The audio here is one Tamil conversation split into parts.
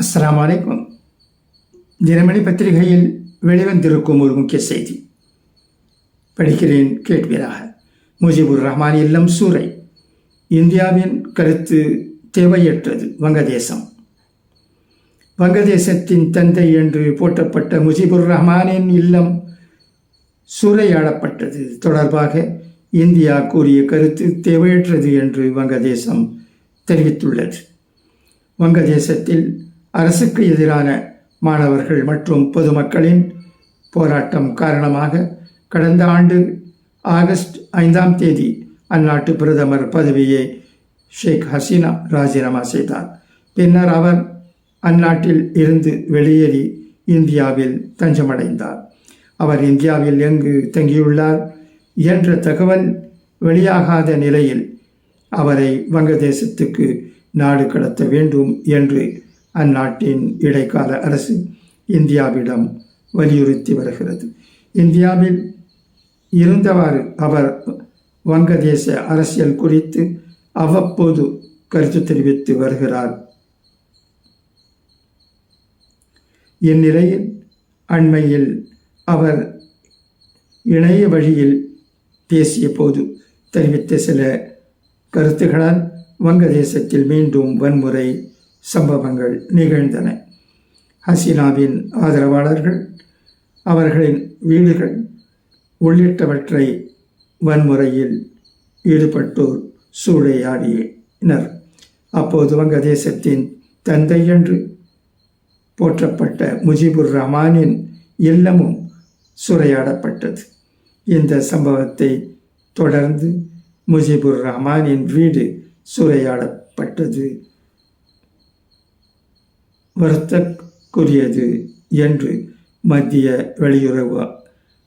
அஸ்லாம் வலைக்கும் தினமணி பத்திரிகையில் வெளிவந்திருக்கும் ஒரு முக்கிய செய்தி. படிக்கிறேன் கேட்பீராக. முஜிபுர் ரஹ்மான் இல்லம் சூறை. இந்தியாவின் கருத்து தேவையற்றது. வங்கதேசம். வங்கதேசத்தின் தந்தை என்று போற்றப்பட்ட முஜிபுர் ரஹ்மானின் இல்லம் சூறையாடப்பட்டது. தொடர்பாக இந்தியா கூறிய கருத்து தேவையற்றது என்று வங்கதேசம் தெரிவித்துள்ளது. வங்கதேசத்தில் அரசுக்கு எதிரான மாணவர்கள் மற்றும் பொதுமக்களின் போராட்டம் காரணமாக கடந்த ஆண்டு ஆகஸ்ட் ஐந்தாம் தேதி அந்நாட்டு பிரதமர் பதவியை ஷேக் ஹசீனா ராஜினாமா செய்தார். பின்னர் அவர் அந்நாட்டில் இருந்து வெளியேறி இந்தியாவில் தஞ்சமடைந்தார். அவர் இந்தியாவில் எங்கு தங்கியுள்ளார் என்ற தகவல் வெளியாகாத நிலையில் அவரை வங்கதேசத்துக்கு நாடு கடத்த வேண்டும் என்று அந்நாட்டின் இடைக்கால அரசு இந்தியாவிடம் வலியுறுத்தி வருகிறது. இந்தியாவில் இருந்தவாறு அவர் வங்கதேச அரசியல் குறித்து அவ்வப்போது கருத்து தெரிவித்து வருகிறார். இந்நிலையில் அண்மையில் அவர் இணைய வழியில் பேசிய போது தெரிவித்த சில கருத்துக்களால் வங்கதேசத்தில் மீண்டும் வன்முறை சம்பவங்கள் நிகழ்ந்தன. ஹசீனாவின் ஆதரவாளர்கள் அவர்களின் வீடுகள் உள்ளிட்டவற்றை வன்முறையில் ஈடுபட்டோர் சூறையாடினர். அப்போது வங்கதேசத்தின் தந்தை என்று போற்றப்பட்ட முஜிபுர் ரஹ்மானின் இல்லமும் சூறையாடப்பட்டது. இந்த சம்பவத்தை தொடர்ந்து முஜிபுர் ரஹ்மானின் வீடு சூறையாடப்பட்டது. வருத்தக்குரியது என்று மத்திய வெளியுறவு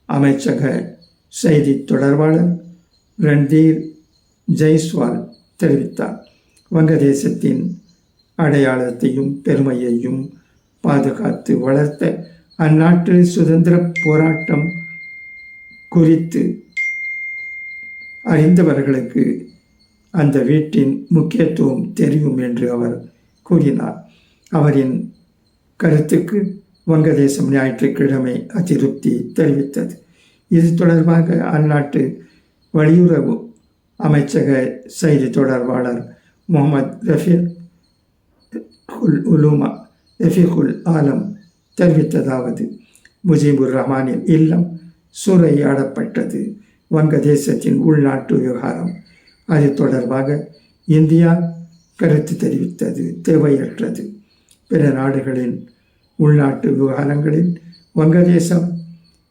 அமைச்சக செய்தி தொடர்பாளர் ரன்தீர் ஜெய்ஸ்வால் தெரிவித்தார். வங்கதேசத்தின் அடையாளத்தையும் பெருமையையும் பாதுகாத்து வளர்த்த அந்நாட்டு சுதந்திர போராட்டம் குறித்து அறிந்தவர்களுக்கு அந்த வீட்டின் முக்கியத்துவம் தெரியும் என்று அவர் கூறினார். அவரின் கருத்துக்கு வங்கதேசம் ஞாயிற்றுக்கிழமை அதிருப்தி தெரிவித்தது. இது தொடர்பாக அந்நாட்டு வெளியுறவு அமைச்சக செய்தி தொடர்பாளர் முகமது ரஃபீக் உல் உலூமா ரஃபீகுல் ஆலம் தெரிவித்ததாவது முஜிபுர் ரஹ்மானின் இல்லம் சூறையாடப்பட்டது. வங்கதேசத்தின் உள்நாட்டு விவகாரம் அது தொடர்பாக இந்தியா கருத்து தெரிவித்தது தேவையற்றது. பிற நாடுகளின் உள்நாட்டு விவகாரங்களில் வங்கதேசம்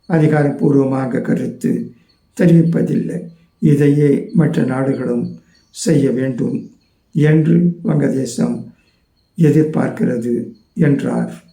அதிகாரப்பூர்வமாக கருத்து தெரிவிப்பதில்லை. இதையே மற்ற நாடுகளும் செய்ய வேண்டும் என்று வங்கதேசம் எதிர்பார்க்கிறது என்றார்.